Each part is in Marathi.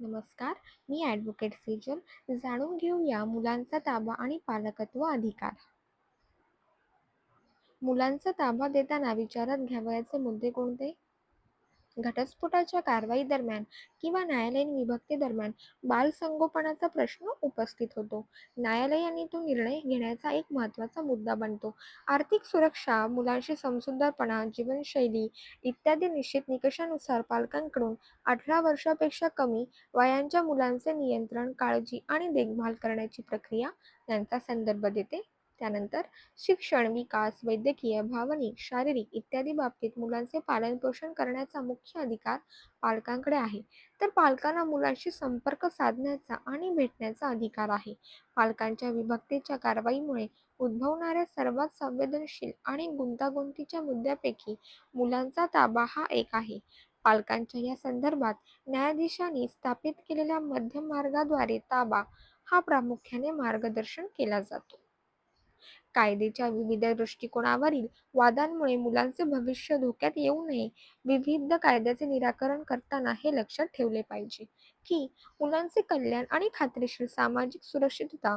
नमस्कार मी ॲडव्होकेट सेजल जाणून घेऊया मुलांचा ताबा आणि पालकत्व अधिकार. मुलांचा ताबा देताना विचारात घ्यावयाचे मुद्दे कोणते? घटस्फोटाच्या कारवाई दरम्यान किंवा न्यायालयीन विभक्ती दरम्यान बालसंगोपनाचा प्रश्न उपस्थित होतो. न्यायालयाने तो निर्णय घेण्याचा एक महत्त्वाचा मुद्दा बनतो. आर्थिक सुरक्षा मुलांशी समजूतदारपणा जीवनशैली इत्यादी निश्चित निकषानुसार पालकांकडून अठरा वर्षापेक्षा कमी वयांच्या मुलांचे नियंत्रण काळजी आणि देखभाल करण्याची प्रक्रिया यांचा संदर्भ देते. त्यानंतर शिक्षण विकास वैद्यकीय भावनिक शारीरिक इत्यादी बाबतीत मुलांचे पालनपोषण करण्याचा मुख्य अधिकार पालकांकडे आहे. तर पालकांना मुलांशी संपर्क साधण्याचा आणि भेटण्याचा अधिकार आहे. पालकांच्या विभक्तीच्या कारवाईमुळे उद्भवणाऱ्या सर्वात संवेदनशील आणि गुंतागुंतीच्या मुद्द्यापैकी मुलांचा ताबा हा एक आहे. पालकांच्या या संदर्भात न्यायाधीशांनी स्थापित केलेल्या मध्यम मार्गाद्वारे ताबा हा प्रामुख्याने मार्गदर्शन केला जातो. कायद्याच्या विविध दृष्टिकोनावरील वादांमुळे मुलांचे भविष्य धोक्यात येऊ नये. विविध कायद्याचे निराकरण करताना हे लक्षात ठेवले पाहिजे की मुलांचे कल्याण आणि खात्रीशीर सामाजिक सुरक्षितता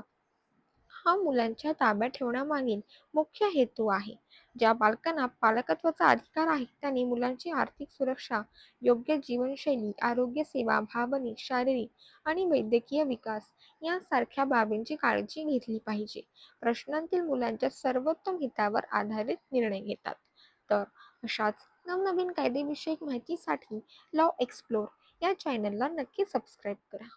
हा मुलांच्या ताब्यात ठेवण्यामागील मुख्य हेतू आहे. ज्या बालकांना पालकत्वाचा अधिकार आहे त्यांनी मुलांची आर्थिक सुरक्षा योग्य जीवनशैली आरोग्य सेवा भावनिक शारीरिक आणि वैद्यकीय विकास यासारख्या बाबींची काळजी घेतली पाहिजे. प्रश्नांतील मुलांच्या सर्वोत्तम हितावर आधारित निर्णय घेतात. तर अशाच नवनवीन कायदेविषयक माहितीसाठी लॉ एक्सप्लोर या चॅनलला नक्की सबस्क्राईब करा.